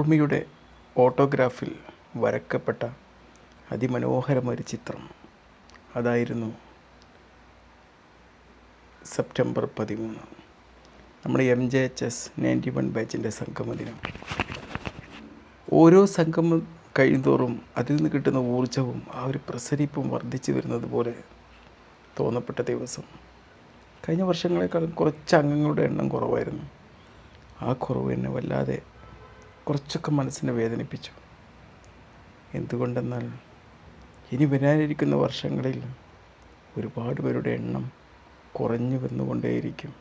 ഉർമിയുടെ ഓട്ടോഗ്രാഫിൽ വരക്കപ്പെട്ട അതിമനോഹരമൊരു ചിത്രം. അതായിരുന്നു സെപ്റ്റംബർ പതിമൂന്ന്. നമ്മുടെ M J H S ninety one ബാച്ചിന്റെ സംഗമദിനം. ഓരോ സംഗമ കഴിയുന്തോറും അതിൽ നിന്ന് കിട്ടുന്ന ഊർജവും ആ ഒരു പ്രസരിപ്പും വർദ്ധിച്ചു വരുന്നത് പോലെ തോന്നപ്പെട്ട ദിവസം. കഴിഞ്ഞ വർഷങ്ങളെക്കാളും കുറച്ച് അംഗങ്ങളുടെ എണ്ണം കുറവായിരുന്നു. ആ കുറവ് എന്നെ വല്ലാതെ കുറച്ചൊക്കെ മനസ്സിനെ വേദനിപ്പിച്ചു. എന്തുകൊണ്ടെന്നാൽ ഇനി വരാനിരിക്കുന്ന വർഷങ്ങളിൽ ഒരുപാട് പേരുടെ എണ്ണം കുറഞ്ഞു വന്നുകൊണ്ടേയിരിക്കും.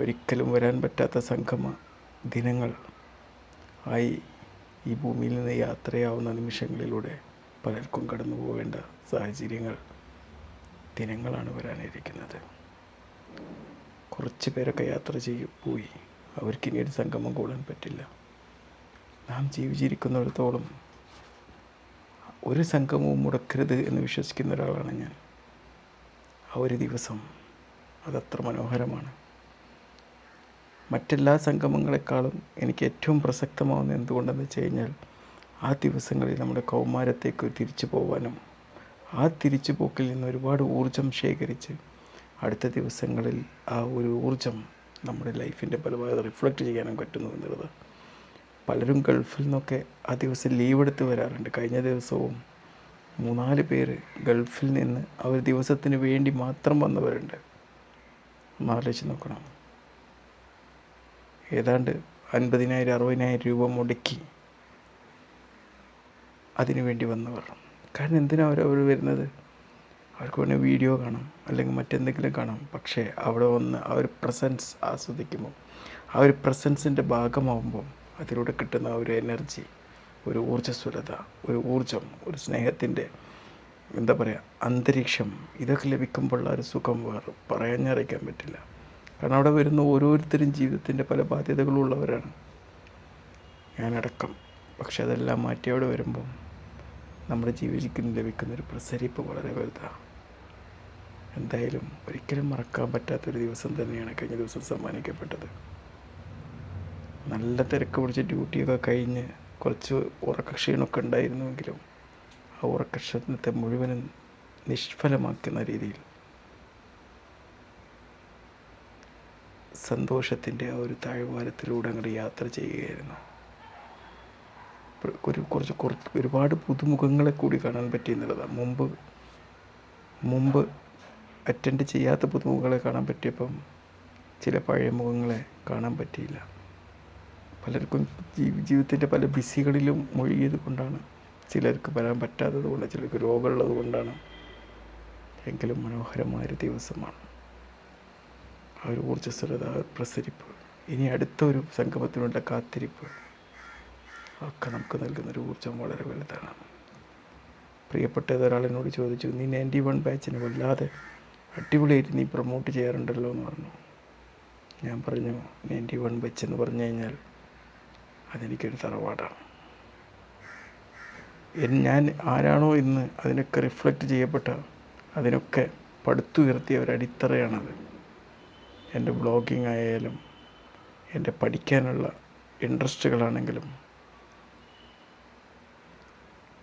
ഒരിക്കലും വരാൻ പറ്റാത്ത സംഗമ ദിനങ്ങൾ ആയി ഈ ഭൂമിയിൽ നിന്ന് യാത്രയാവുന്ന നിമിഷങ്ങളിലൂടെ പലർക്കും കടന്നു പോകേണ്ട സാഹചര്യങ്ങൾ ദിനങ്ങളാണ് വരാനിരിക്കുന്നത്. കുറച്ച് പേരൊക്കെ യാത്ര ചെയ്യും പോയി. അവർക്കിനി ഒരു സംഗമം കൂടാൻ പറ്റില്ല. നാം ജീവിച്ചിരിക്കുന്നിടത്തോളം ഒരു സംഗമവും മുടക്കരുത് എന്ന് വിശ്വസിക്കുന്ന ഒരാളാണ് ഞാൻ. ആ ഒരു ദിവസം അതത്ര മനോഹരമാണ്. മറ്റെല്ലാ സംഗമങ്ങളെക്കാളും എനിക്ക് ഏറ്റവും പ്രസക്തമാവുന്ന എന്തുകൊണ്ടെന്ന് വെച്ച് കഴിഞ്ഞാൽ ആ ദിവസങ്ങളിൽ നമ്മുടെ കൗമാരത്തേക്ക് തിരിച്ചു പോകാനും ആ തിരിച്ചുപോക്കിൽ നിന്ന് ഒരുപാട് ഊർജം ശേഖരിച്ച് അടുത്ത ദിവസങ്ങളിൽ ആ ഒരു ഊർജം നമ്മുടെ ലൈഫിന്റെ ഭാഗത്ത് റിഫ്ലക്റ്റ് ചെയ്യാനും പറ്റുന്നു എന്നുള്ളത് പലരും ഗൾഫിൽ നിന്നൊക്കെ ആ ദിവസം ലീവ് എടുത്ത് വരാറുണ്ട്. കഴിഞ്ഞ ദിവസവും മൂന്നാൽ പേര് ഗൾഫിൽ നിന്ന് ആ ഒരു ദിവസത്തിന് വേണ്ടി മാത്രം വന്നവരുണ്ട്. ഒന്ന് ആലോചിച്ച് നോക്കണം. ഏതാണ്ട് അൻപതിനായിരം അറുപതിനായിരം രൂപ മുടക്കി അതിനു വേണ്ടി വന്നവർ. കാരണം എന്തിനാണ് അവർ അവർ വരുന്നത്? അവർക്ക് വേണേൽ വീഡിയോ കാണാം അല്ലെങ്കിൽ മറ്റെന്തെങ്കിലും കാണാം. പക്ഷേ അവിടെ വന്ന് ആ ഒരു പ്രസൻസ് ആസ്വദിക്കുമ്പോൾ ആ ഒരു പ്രസൻസിന്റെ ഭാഗമാകുമ്പോൾ അതിലൂടെ കിട്ടുന്ന ഒരു എനർജി ഒരു ഊർജസ്വലത ഒരു ഊർജം ഒരു സ്നേഹത്തിന്റെ എന്താ പറയുക അന്തരീക്ഷം ഇതൊക്കെ ലഭിക്കുമ്പോഴുള്ള ഒരു സുഖം വേറെ പറയാഞ്ഞറിയിക്കാൻ പറ്റില്ല. കാരണം അവിടെ വരുന്ന ഓരോരുത്തരും ജീവിതത്തിന്റെ പല ബാധ്യതകളും ഉള്ളവരാണ്. ഞാനടക്കം. പക്ഷെ അതെല്ലാം മാറ്റി അവിടെ വരുമ്പോൾ നമ്മുടെ ജീവിതത്തിൽ ലഭിക്കുന്ന ഒരു പ്രസരിപ്പ് വളരെ വലുതാണ് എന്തായാലും ഒരിക്കലും മറക്കാൻ പറ്റാത്തൊരു ദിവസം തന്നെയാണ് കഴിഞ്ഞ ദിവസം സമ്മാനിക്കപ്പെട്ടത്. നല്ല തിരക്ക് പിടിച്ച് ഡ്യൂട്ടിയൊക്കെ കഴിഞ്ഞ് കുറച്ച് ഉറക്കക്ഷീണമൊക്കെ ഉണ്ടായിരുന്നുവെങ്കിലും ആ ഉറക്കക്ഷീണത്തെ മുഴുവനും നിഷ്ഫലമാക്കുന്ന രീതിയിൽ സന്തോഷത്തിന്റെ ആ ഒരു താഴ്വാരത്തിലൂടെ അങ്ങോട്ട് യാത്ര ചെയ്യുകയായിരുന്നു. ഒരു കുറച്ച് കുറച്ച് ഒരുപാട് പുതുമുഖങ്ങളെ കൂടി കാണാൻ പറ്റി എന്നുള്ളതാണ്. മുമ്പ് മുമ്പ് അറ്റൻഡ് ചെയ്യാത്ത പുതുമുഖങ്ങളെ കാണാൻ പറ്റിയപ്പം ചില പഴയ മുഖങ്ങളെ കാണാൻ പറ്റിയില്ല. പലർക്കും ജീവിതത്തിന്റെ പല ബിസികളിലും മുഴുകിയത് കൊണ്ടാണ് ചിലർക്ക് വരാൻ പറ്റാത്തത് കൊണ്ട് ചിലർക്ക് രോഗമുള്ളത് കൊണ്ടാണ്. എങ്കിലും മനോഹരമായൊരു ദിവസമാണ്. ആ ഒരു ഊർജസ്വലത ആ ഒരു പ്രസരിപ്പ് ഇനി അടുത്ത ഒരു സംഗമത്തിനുള്ള കാത്തിരിപ്പ് ഒക്കെ നമുക്ക് നൽകുന്നൊരു ഊർജം വളരെ വലുതാണ്. പ്രിയപ്പെട്ട ഒരാളിനോട് ചോദിച്ചു നീ നയന്റി വൺ ബാച്ചിന് വല്ലാതെ അടിപൊളിയായിട്ട് നീ പ്രൊമോട്ട് ചെയ്യാറുണ്ടല്ലോ എന്ന് പറഞ്ഞു. ഞാൻ പറഞ്ഞു നയന്റി വൺ ബാച്ച് എന്ന് പറഞ്ഞു കഴിഞ്ഞാൽ അതെനിക്കൊരു തറവാടാണ് ഞാൻ ആരാണോ ഇന്ന് അതിനൊക്കെ റിഫ്ലക്റ്റ് ചെയ്യപ്പെട്ട അതിനൊക്കെ പടുത്തുയർത്തിയ ഒരു അടിത്തറയാണത്. എന്റെ ബ്ലോഗിങ് ആയാലും എന്റെ പഠിക്കാനുള്ള ഇൻട്രസ്റ്റുകളാണെങ്കിലും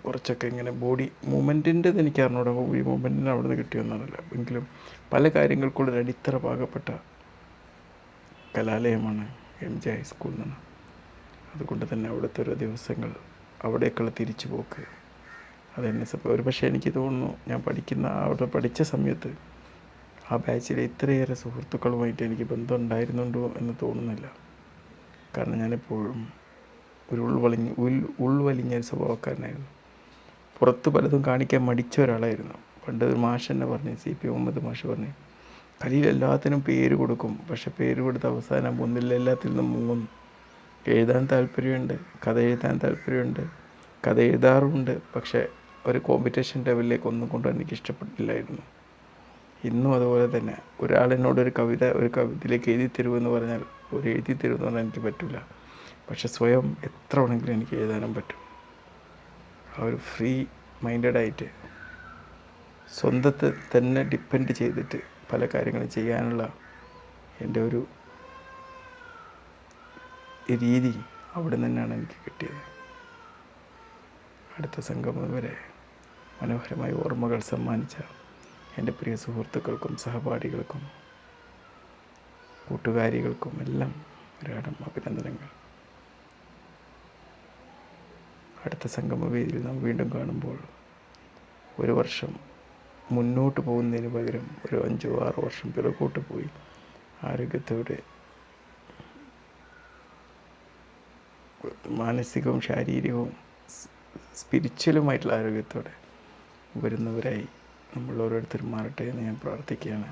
കുറച്ചൊക്കെ ഇങ്ങനെ ബോഡി മൂമെന്റിന്റെത് എനിക്ക് അറിഞ്ഞൂടാ. ഈ മൂമെന്റിന് അവിടെ നിന്ന് കിട്ടിയൊന്നാണല്ല എങ്കിലും പല കാര്യങ്ങൾക്കുള്ള ഒരു അടിത്തറ പാകപ്പെട്ട കലാലയമാണ് എം ജെ ഹൈസ്കൂളിൽ നിന്ന് അതുകൊണ്ട് തന്നെ അവിടുത്തെ ഓരോ ദിവസങ്ങൾ അവിടേക്കുള്ള തിരിച്ചു പോക്ക് അതെന്നെ ഒരു പക്ഷേ എനിക്ക് തോന്നുന്നു ഞാൻ പഠിക്കുന്ന അവിടെ പഠിച്ച സമയത്ത് ആ ബാച്ചിലെ ഇത്രയേറെ സുഹൃത്തുക്കളുമായിട്ട് എനിക്ക് ബന്ധം ഉണ്ടായിരുന്നുണ്ടോ എന്ന് തോന്നുന്നില്ല. കാരണം ഞാനെപ്പോഴും ഒരു ഉൾവലിഞ്ഞ് ഉൾ ഉൾവലിഞ്ഞ ഒരു സ്വഭാവക്കാരനായിരുന്നു. പുറത്ത് പലതും കാണിക്കാൻ മടിച്ച ഒരാളായിരുന്നു. പണ്ട് ഒരു മാഷ് തന്നെ പറഞ്ഞു സി പി മുഹമ്മദ് മാഷ് പറഞ്ഞു കലിയിൽ എല്ലാത്തിനും പേര് കൊടുക്കും പക്ഷെ പേര് കൊടുത്ത അവസാനം ഒന്നില്ല എല്ലാത്തിൽ നിന്നും മൂന്ന്. എഴുതാൻ താല്പര്യമുണ്ട് കഥ എഴുതാൻ താല്പര്യമുണ്ട് കഥ എഴുതാറുമുണ്ട്. പക്ഷേ ഒരു കോമ്പറ്റീഷൻ ലെവലിലേക്ക് ഒന്നും കൊണ്ടും എനിക്ക് ഇഷ്ടപ്പെട്ടില്ലായിരുന്നു. ഇന്നും അതുപോലെ തന്നെ. ഒരാളെന്നോട് ഒരു കവിത ഒരു കവിതയിലേക്ക് എഴുതി തരുമെന്ന് പറഞ്ഞാൽ ഒരു എഴുതി തരുമെന്ന് പറഞ്ഞാൽ എനിക്ക് പറ്റില്ല പക്ഷെ സ്വയം എത്ര വേണമെങ്കിലും എനിക്ക് എഴുതാനും പറ്റും. ആ ഒരു ഫ്രീ മൈൻഡഡായിട്ട് സ്വന്തത്തെ തന്നെ ഡിപ്പെൻഡ് ചെയ്തിട്ട് പല കാര്യങ്ങളും ചെയ്യാനുള്ള എന്റെ ഒരു രീതി അവിടെ നിന്നാണ് എനിക്ക് കിട്ടിയത്. അടുത്ത സംഗമം വരെ മനോഹരമായ ഓർമ്മകൾ സമ്മാനിച്ച എന്റെ പ്രിയ സുഹൃത്തുക്കൾക്കും സഹപാഠികൾക്കും കൂട്ടുകാരികൾക്കും എല്ലാം ഒരാടം അഭിനന്ദനങ്ങൾ. അടുത്ത സംഗമവേദിയിൽ നാം വീണ്ടും കാണുമ്പോൾ ഒരു വർഷം മുന്നോട്ട് പോകുന്നതിന് പകരം ഒരു അഞ്ചോ ആറോ വർഷം പിറകോട്ട് പോയി ആരോഗ്യത്തോടെ മാനസികവും ശാരീരികവും സ്പിരിച്വലുമായിട്ടുള്ള ആരോഗ്യത്തോടെ വരുന്നവരായി നമ്മൾ ഓരോരുത്തരും മാറട്ടെ എന്ന് ഞാൻ പ്രാർത്ഥിക്കുകയാണ്.